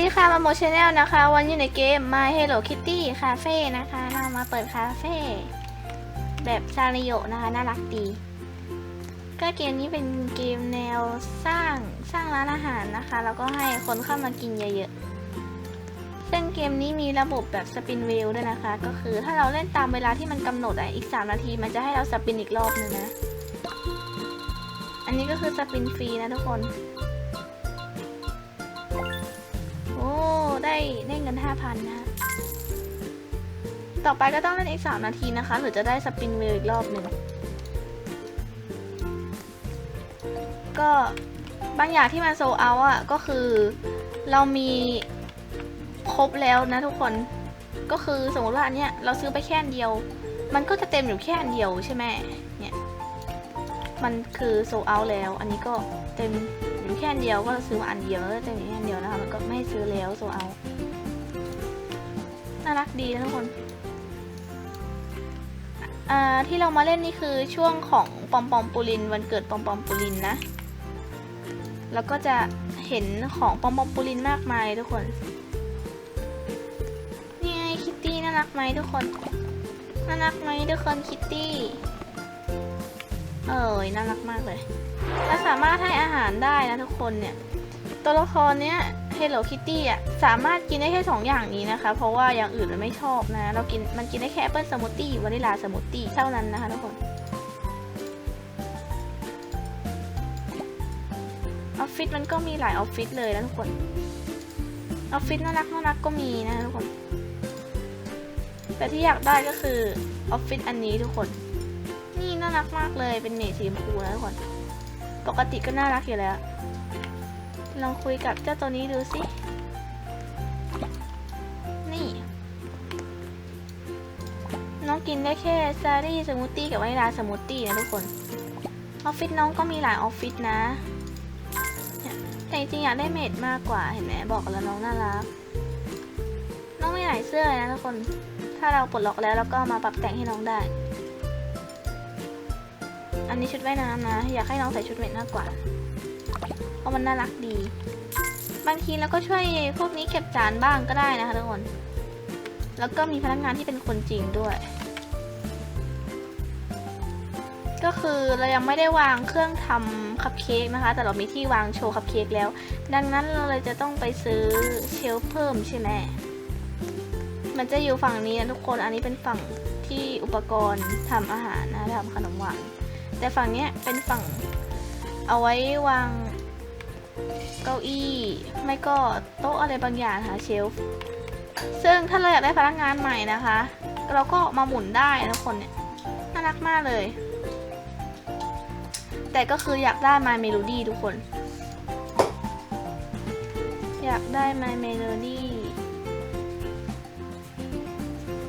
ดีค่ะมาโมชแนลนะคะ วันอยู่ในเกม My Hello Kitty Cafe นะคะ เรามาเปิดคาเฟ่แบบซาริโยนะคะ น่ารักดี ก็เกมนี้เป็นเกมแนวสร้างสร้างร้านอาหารนะคะ แล้วก็ให้คนเข้ามากินเยอะๆซึ่งเกมนี้มีระบบแบบสปินเวลด้วยนะคะ ก็คือถ้าเราเล่นตามเวลาที่มันกำหนดอะอีก 3 นาที มันจะให้เราสปินอีกรอบนึงนะ อันนี้ก็คือสปินฟรีนะทุกคน ได้ได้เงินห้าพันนะฮะต่อไปก็ต้องเล่นอีกสามนาทีนะคะหรือจะได้สปินเวลอีกรอบหนึ่ง ก็บางอย่างที่มันโซเอาอะ ก็คือเรามีครบแล้วนะทุกคน ก็คือสมมติว่าอันเนี้ยเราซื้อไปแค่เดียว มันก็จะเต็มอยู่แค่เดียวใช่ไหมเนี่ย มันคือโซเอาแล้ว อันนี้ก็เต็ม แค่อันเดียวก็ซื้อมาอันเดียวแล้วก็เต็มอยู่แค่อันเดียวนะคะมันก็ไม่ซื้อแล้วโซเอาน่ารักดีนะทุกคนที่เรามาเล่นนี่คือช่วงของปอมปอมปูลิน วันเกิดปอมปอมปูลินนะ แล้วก็จะเห็นของปอมปอมปูลินมากมายทุกคนนี่ไงคิตตี้น่ารักไหมทุกคนน่ารักไหมทุกคนคิตตี้ เอ้ยน่ารักมากเลย เราสามารถให้อาหารได้นะทุกคนเนี่ย ตัวละครเนี้ย Hello Kitty อะสามารถกินได้แค่สองอย่างนี้นะคะ เพราะว่าอย่างอื่นมันไม่ชอบนะ เรากินมันกินได้แค่แอปเปิลสมูทตี้วานิลาสมูทตี้เท่านั้นนะคะทุกคนออฟฟิศมันก็มีหลายออฟฟิศเลยนะทุกคนออฟฟิศน่ารักน่ารักก็มีนะทุกคน แต่ที่อยากได้ก็คือออฟฟิศอันนี้ทุกคน นี่น่ารักมากเลยเป็นเมดสีชมพูนะทุกคน ปกติก็น่ารักอยู่แล้ว ลองคุยกับเจ้าตัวนี้ดูสิ นี่ น้องกินได้แค่ซารี่สมูทตี้กับวานิลาสมูทตี้นะทุกคน ออฟฟิศน้องก็มีหลายออฟฟิศนะ แต่จริงอยากได้เมดมากกว่าเห็นไหมบอกแล้วน้องน่ารัก น้องไมีหลายเสื้อนะทุกคน ถ้าเราปลดล็อกแล้วเราก็มาปรับแต่งให้น้องได้ อันนี้ชุดว่ายน้ำนะ อยากให้น้องใส่ชุดเมดมากกว่า เพราะมันน่ารักดี บางทีเราก็ช่วยพวกนี้เก็บจานบ้างก็ได้นะคะทุกคน แล้วก็มีพนักงานที่เป็นคนจริงด้วย ก็คือเรายังไม่ได้วางเครื่องทำคัพเค้กนะคะ แต่เรามีที่วางโชว์คัพเค้กแล้ว ดังนั้นเราเลยจะต้องไปซื้อเชลเพิ่มใช่ไหมมันจะอยู่ฝั่งนี้นะทุกคน อันนี้เป็นฝั่งที่อุปกรณ์ทำอาหารนะทำขนมหวาน แต่ฝั่งเนี้ยเป็นฝั่งเอาไว้วางเก้าอี้ ไม่ก็โต๊ะอะไรบางอย่างค่ะเชลฟ์ซึ่งถ้าเราอยากได้พนักงานใหม่นะคะ เราก็มาหมุนได้นะทุกคนเนี่ยน่ารักมากเลย แต่ก็คืออยากได้ My Melody ทุกคน อยากได้ My Melody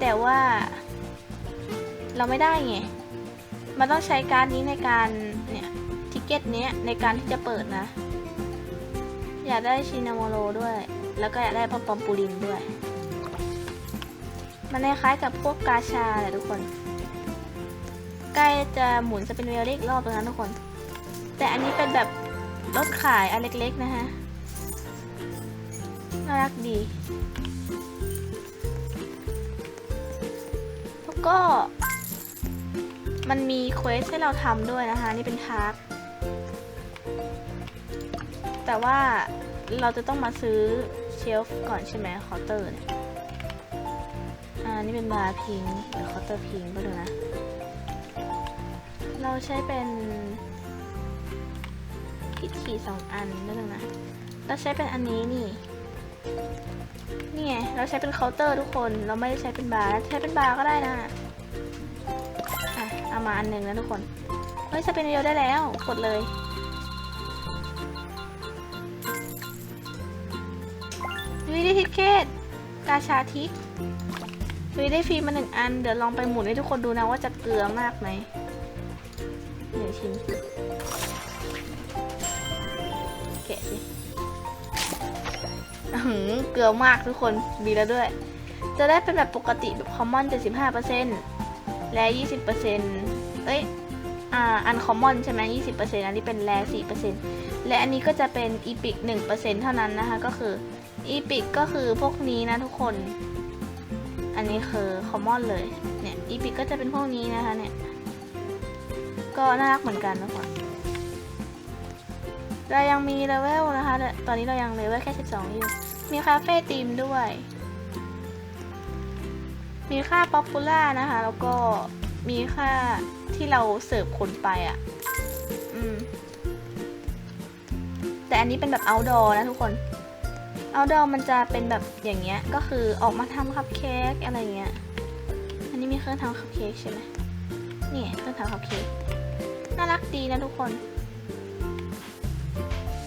แต่ว่า เราไม่ได้ไง มันต้องใช้การดนี้ในการเนี่ยทิเก็ตเนี้ยในการที่จะเปิดนะ อยากได้ชินาโมโรด้วย แล้วก็อยากได้ปอมปอมปูรินด้วย มันคล้ายกับพวกกาชาแหละทุกคน ใกล้จะหมุนจะเป็นเวลเลกรอบแล้วนะทุกคน แต่อันนี้เป็นแบบรถขายอันเล็กๆนะฮะน่ารักดี แล้วก็ มันมีเควสให้เราทำด้วยนะคะ นี่เป็นทาร์กแต่ว่าเราจะต้องมาซื้อเชลฟ์ก่อนใช่ไหมเคาน์เตอร์เนี่ยอ่านี่เป็นบาร์พิงหรือเคาน์เตอร์พิงก็ดูนะ เราใช้เป็นพิธีสองอันก็ดูนะ เราใช้เป็นอันนี้นี่นี่ไงเราใช้เป็นเคาน์เตอร์ทุกคน เราไม่ได้ใช้เป็นบาร์ ใช้เป็นบาร์ก็ได้นะ มาอันหนึ่งนะทุกคน เฮ้ยสเปนเรียวได้แล้ว กดเลยวิได้ทิเกตกาชาทิกวิได้ฟรีมาหนึ่งอัน เดี๋ยวลองไปหมุนให้ทุกคนดูนะว่าจะเกลือมากไหมเดี๋ยวชิมแกะสิอื้อหือเกลือมากทุกคนดีแล้วด้วย จะได้เป็นแบบปกติแบบคอมมอน 75%และ 20%เอ้ยอ่าอันคอมมอนใช่ไหม20%อันนี้เป็นแร4%และอันนี้ก็จะเป็นอีพิก1%เปอร์เซ็นต์เท่านั้นนะคะ ก็คืออีพิกก็คือพวกนี้นะทุกคน อันนี้คือคอมมอนเลยเนี่ยอีพิกก็จะเป็นพวกนี้นะคะเนี่ยก็น่ารักเหมือนกันทุกคนเรายังมีเลเวลนะคะ ตอนนี้เรายังเลเวลแค่ 12 อยู่ มีคาเฟ่ธีมด้วย มีค่าป๊อปปูล่านะคะ แล้วก็มีค่า ที่เราเสิร์ฟคนไปอะ่ะ อืม แต่อันนี้เป็นแบบ outdoor นะทุกคน outdoor มันจะเป็นแบบอย่างเงี้ย ก็คือออกมาทำคัพเค้กอะไรเงี้ย อันนี้มีเครื่องทำคัพเค้กใช่ไหมนี่เครื่องทำคัพเค้ก น่ารักดีนะทุกคน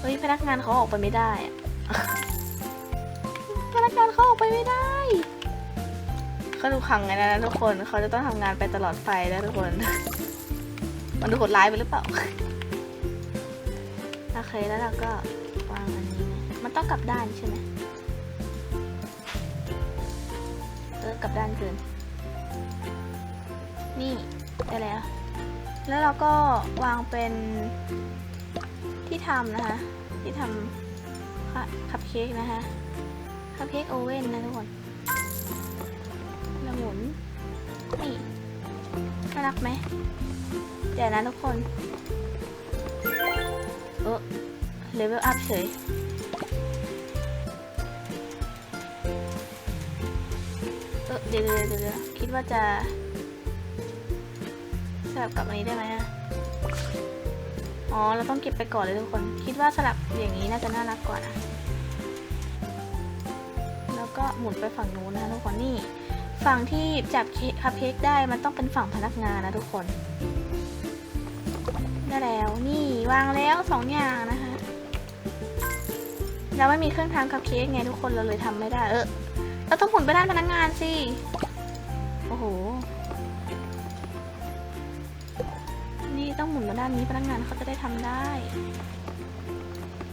เฮ้ยพนักงานเขาออกไปไม่ได้อะพนักงานเขาออกไปไม่ได้เขาดูกขังไงนะทุกคน เขาจะต้องทำงานไปตลอดไปนะทุกคน มันดูโหดร้ายไปหรือเปล่า โอเคแล้วเราก็วางอันนี้มันต้องกลับด้านใช่ไหมเออกลับด้านเกิน นี่ได้แล้ว แล้วเราก็วางเป็นที่ทำนะคะ ที่ทำคัคัพเค้กนะคะคัพเค้กโอเว่นนะทุกคนแล้วหมุน นี่น่ารักไหม เดี๋ยวนะทุกคนเออเลเวลอัพเฉยเออเดี๋ยวเดี๋ยวเดี๋ยวคิดว่าจะสลับกับอันนี้ได้ไหมอะอ๋อ เราต้องเก็บไปก่อนเลยทุกคน คิดว่าสลับอย่างนี้น่าจะน่ารักกว่านะ แล้วก็หมุนไปฝั่งนู้นนะทุกคนนี่ ฝั่งที่จับค้กคัพเค้กได้มันต้องเป็นฝั่งพนักงานนะทุกคน ได้แล้วนี่วางแล้วสองอย่างนะคะเราไม่มีเครื่องทำคัพเค้กไงทุกคนเราเลยทำไม่ได้เออเราต้องหมุนไปด้านพนักงานสิโอ้โหนี่ต้องหมุนมาด้านนี้พนักงานเขาจะได้ทำได้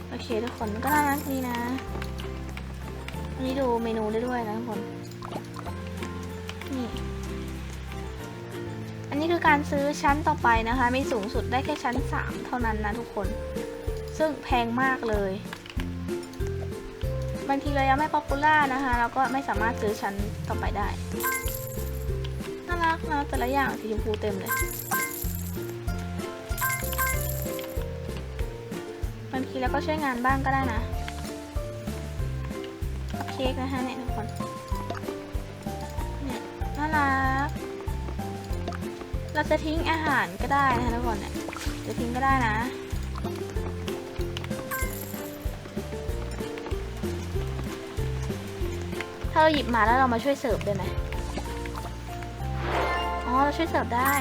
โอเคทุกคนก็น่ารักดีนะนี่ดูเมนูได้ด้วยนะทุกคน นนี้คือการซื้อชั้นต่อไปนะคะ มีสูงสุดได้แค่ชั้น 3 เท่านั้นนะทุกคน ซึ่งแพงมากเลยบางทีเรายังไม่ป๊อปปูล่านะคะเราก็ไม่สามารถซื้อชั้นต่อไปได้น่ารักนะแต่ละอย่างสีชมพูเต็มเลย บางทีเราก็ช่วยงานบ้างก็ได้นะเค้กนะคะเนี่ยทุกคนเนี่ยน่ารัก เราจะทิ้งอาหารก็ได้นะคะทุกคนเนี่ยจะทิ้งก็ได้นะ ถ้าเราหยิบมาแล้วเรามาช่วยเสิร์ฟได้ไหมอ๋อเราช่วยเสิร์ฟได้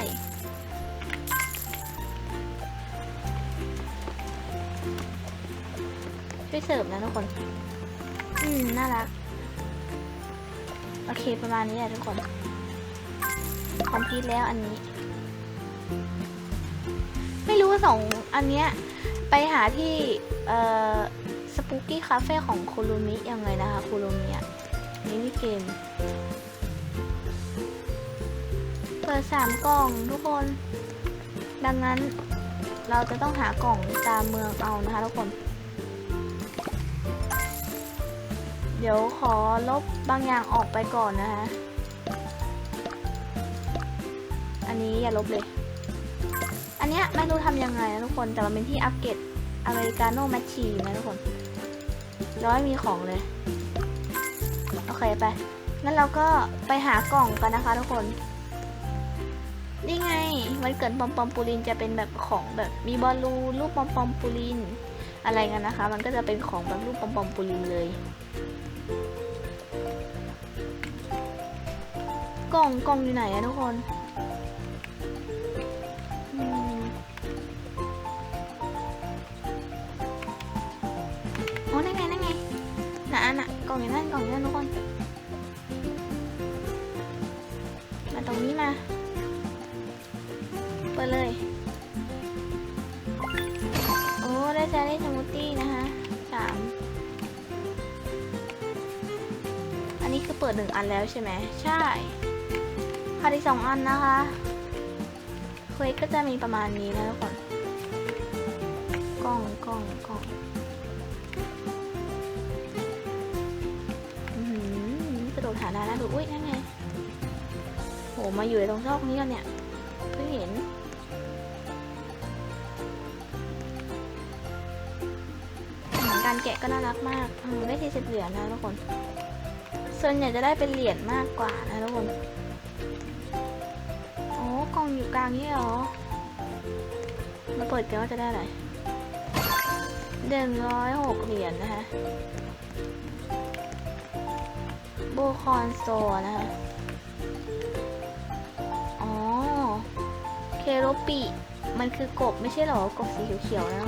ช่วยเสิร์ฟนะทุกคน อืม น่ารัก โอเค ประมาณนี้แหละทุกคน คอมพิวแล้วอันนี้ ไม่รู้ว่าสองอันเนี้ยไปหาที่เอ่อสปูกี้คาเฟ่ของคูรุมิยังไงนะคะคูรุมิอะมินิเกม เปิดสามกล่องทุกคน ดังนั้นเราจะต้องหากล่องตามเมืองเอานะคะทุกคน เดี๋ยวขอลบบางอย่างออกไปก่อนนะคะ อันนี้อย่าลบเลย นเนี้ยไม่รู้ทำยังไงนะทุกคน แต่มันเป็นที่อัปเกรดอเมริกาโน่แมชชีนะทุกคนร้อยมีของเลย โอเคไป งั้นเราก็ไปหากล่องกันนะคะทุกคน นี่ไง วันเกิดปอมปอมปูลินจะเป็นแบบของแบบมีบอลลูนรูปปอมปอมปูลิน อะไรกันนะคะ มันก็จะเป็นของแบบรูปปอมปอมปูลินเลย กล่องกล่องอยู่ไหนอะทุกคน อันน่ะกล่องอยู่นั่นกล่องอยู่นั่นทุกคน มาตรงนี้มา เปิดเลย โอ้ได้แซรี่สมูทตี้นะคะสามอันนี้คือเปิดหนึ่งอันแล้วใช่ไหม ใช่ขาดอีกสองอันนะคะเควสก็จะมีประมาณนี้นะทุกคน กล้องกล้องกล้อง ได้แล้วดูอุ้ยนั่นไงโหมาอยู่ในตรงซอกนี้กันเนี่ยเพิ่งเห็นอืมการแกะก็น่ารักมากอืมได้ทีสิบเหรียญนะทุกคน ส่วนใหญ่จะได้เป็นเหรียญมากกว่านะทุกคน โอ้กล่องอยู่กลางนี่เหรอมาเปิดกันว่าจะได้อะไรหนึ่งร้อยหกเหรียญนะคะ โบคอนโซนะคะ อ๋อ เคโรปิ มันคือกบไม่ใช่หรอ กบสีเขียวๆนะ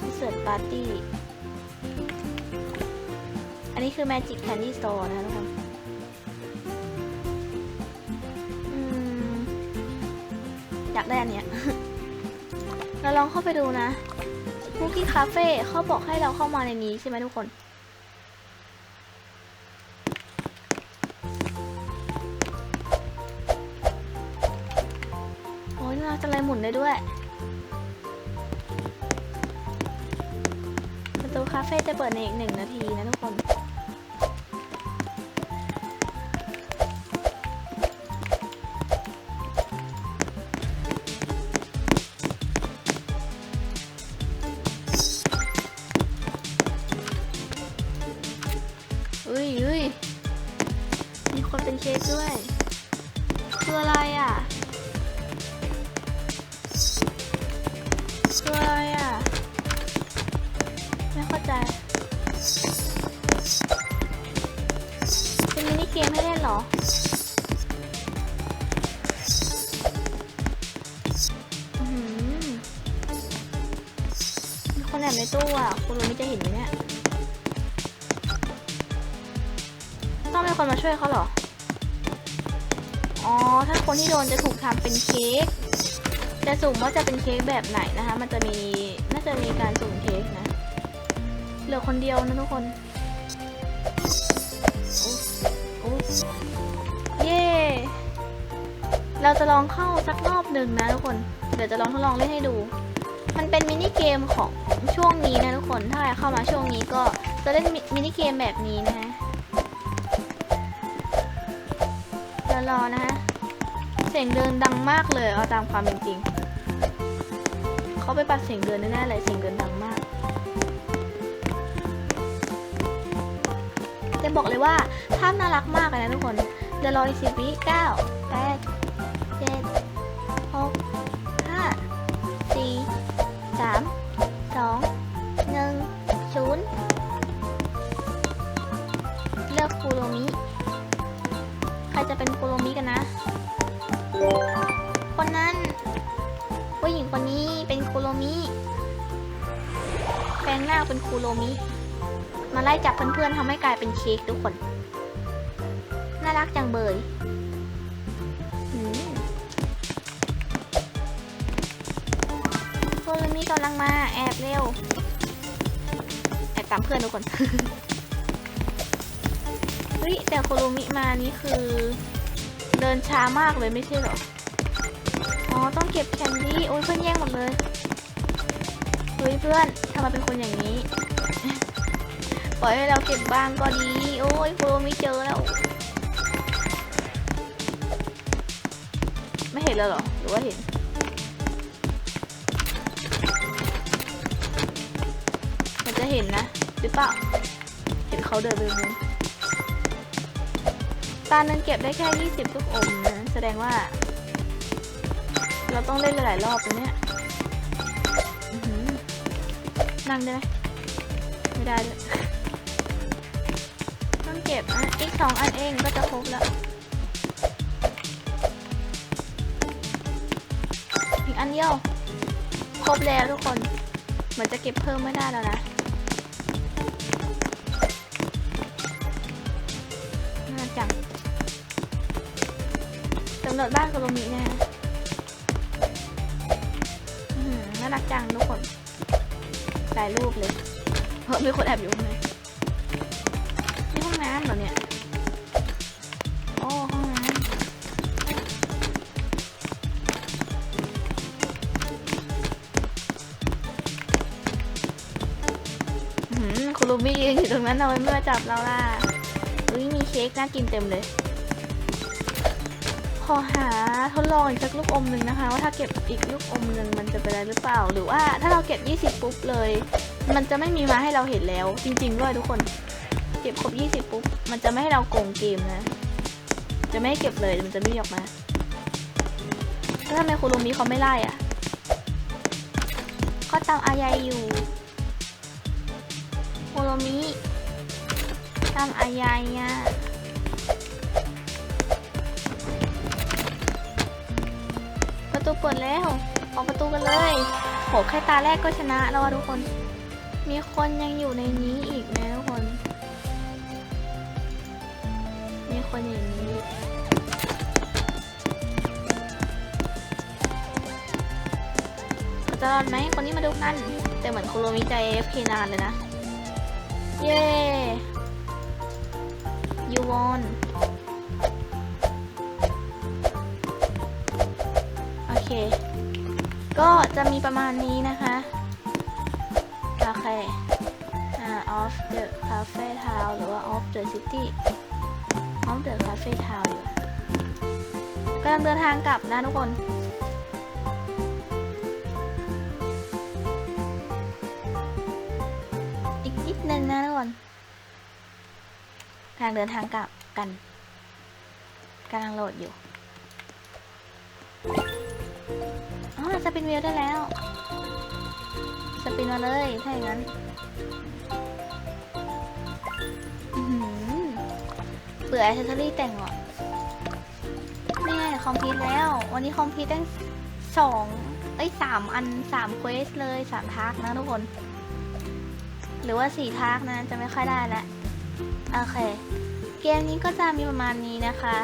มันเสิร์ตปาร์ตี้ อันนี้คือ Magic Candy Store นะคะทุกคนอืมอยากได้อันเนี้ย เราลองเข้าไปดูนะคุกกี้คาเฟ่เขาบอกให้เราเข้ามาในนี้ใช่ไหมทุกคน จังเลยหมุนได้ด้วย ประตูคาเฟ่จะเปิดในอีกหนึ่งนาทีนะทุกคน แอบในตู้อะคุณรู้ไม่จะเห็นไหมเนี่ย ต้องมีคนมาช่วยเขาเหรอ อ๋อ ถ้าคนที่โดนจะถูกทำเป็นเค้ก จะสุ่มว่าจะเป็นเค้กแบบไหนนะคะ มันจะมี น่าจะมีการสุ่มเค้กนะ เหลือคนเดียวนะทุกคนเย่เราจะลองเข้าสักรอบหนึ่งนะทุกคน เดี๋ยวจะลองทดลองเล่นให้ดู มันเป็นมินิเกมของช่วงนี้นะทุกคน ถ้าใครเข้ามาช่วงนี้ก็จะเล่นมินิเกมแบบนี้นะฮะเดี๋ยวรอนะฮะ เสียงเดินดังมากเลยเอาตามความเป็นจริง เขาไปปัดเสียงเดินแน่ๆเลยเสียงเดินดังมาก จะบอกเลยว่าภาพน่ารักมากเลยนะทุกคนเดี๋ยวรออีกสิบวิเก้าแปด จะเป็นโคูโรมิกันนะ คนนั้นผู้หญิงคนนี้เป็นโคูโรมิแปลงหน้าเป็นคูโรมิ มาไล่จับเพื่อนๆทำให้กลายเป็นเค้กทุกคน น่ารักจังเบยอืมคูโรมิกำลังมาแอบเร็ว แอบตามเพื่อนทุกคน เฮ้ยแต่โคโรมิมานี่คือ เดินช้ามากเลยไม่ใช่หรอ อ๋อต้องเก็บแคนดี้โอ้ยเพื่อนแย่งหมดเลยเฮ้ยเพื่อนทำไมเป็นคนอย่างนี้ ปล่อยให้เราเก็บบ้างก็ดี โอ้ยโคโรมิเจอแล้ว ไม่เห็นแล้วหรอ หรือว่าเห็นมันจะเห็นนะหรือเปล่า เห็นเขาเดินไปนู้น ตาหนึงเก็บได้แค่ 20ลูกอมนะแสดงว่า เราต้องเล่นหลายรอบตรงเนี้ยนั่งได้ไหมไม่ได้เลยต้องเก็บอะอีกสองอันเองก็จะครบแล้ว อีกอันเดียว ครบแล้วทุกคน เหมือนจะเก็บเพิ่มไม่ได้แล้วนะำหนดบ้านโคโรมินะฮะน่ารักจังทุกคนหลายรูปเลย เพราะมีคนแอบอยู่ข้างในนี่ห้องน้ำเหรอเนี่ย โอ้ ห้องน้ำอื้อหือคุรุมิยืนอยู่ตรงนั้นทำไมไม่มาจับเราล่ะอุ้ยมีเค้กน่ากินเต็มเลย อหาทดลองอีกสักลูกอมหนึ่งนะคะ ว่าถ้าเก็บอีกลูกอมหนึ่งมันจะเป็นอะไรหรือเปล่า หรือว่าถ้าเราเก็บ 20 ปุ๊บเลย มันจะไม่มีมาให้เราเห็นแล้ว จริง ๆ ด้วยทุกคน เก็บครบ 20 ปุ๊บ มันจะไม่ให้เราโกงเกมนะ จะไม่ให้เก็บเลยมันจะไม่ออกมาแล้วทำไมคุณลุงมีเขาไม่ไล่อะก็ตามอายายอยู่โคโรมิตามอายายอะป ตูเปิดแล้วออกประตูกันเลยโหแค่ตาแรกก็ชนะแล้วทุกคน มีคนยังอยู่ในนี้อีกนะทุกคน มีคนอย่างนี้จะรอดไหมคนนี้มาดูกันแต่เหมือนคุโรมิใจ AFK นานเลยนะ เย้ you won เค ก็จะมีประมาณนี้นะคะ โอเค อ่า of the cafe town หรือว่า of the city of the cafe town อยู่กำลังเดินทางกลับนะทุกคนอีกนิดนึงนะทุกคนกำลังเดินทางกลับกันกำลังโหลดอยู่ อ๋อสปินวิวได้แล้ว สปินมาเลย ถ้าอย่างนั้นอื้อหือเบื่ออ c เซสซอรี่แต่งเหรอนี่ไงคอมพิวแล้ว วันนี้คอมพิวตั้งสองเอ้ยสามอันสามเควสเลยสามทากนะทุกคน หรือว่าสี่ทากนะจะไม่ค่อยได้แล้วโอเค เกมนี้ก็จะมีประมาณนี้นะคะ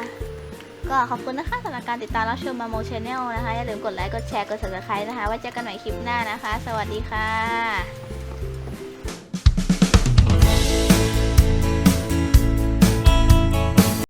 ก็ขอบคุณนะคะสำหรับการติดตามรับชมมาโมชแนลนะคะ อย่าลืมกดไลค์ กดแชร์ กด subscribe นะคะ ไว้เจอกันใหม่คลิปหน้านะคะ สวัสดีค่ะ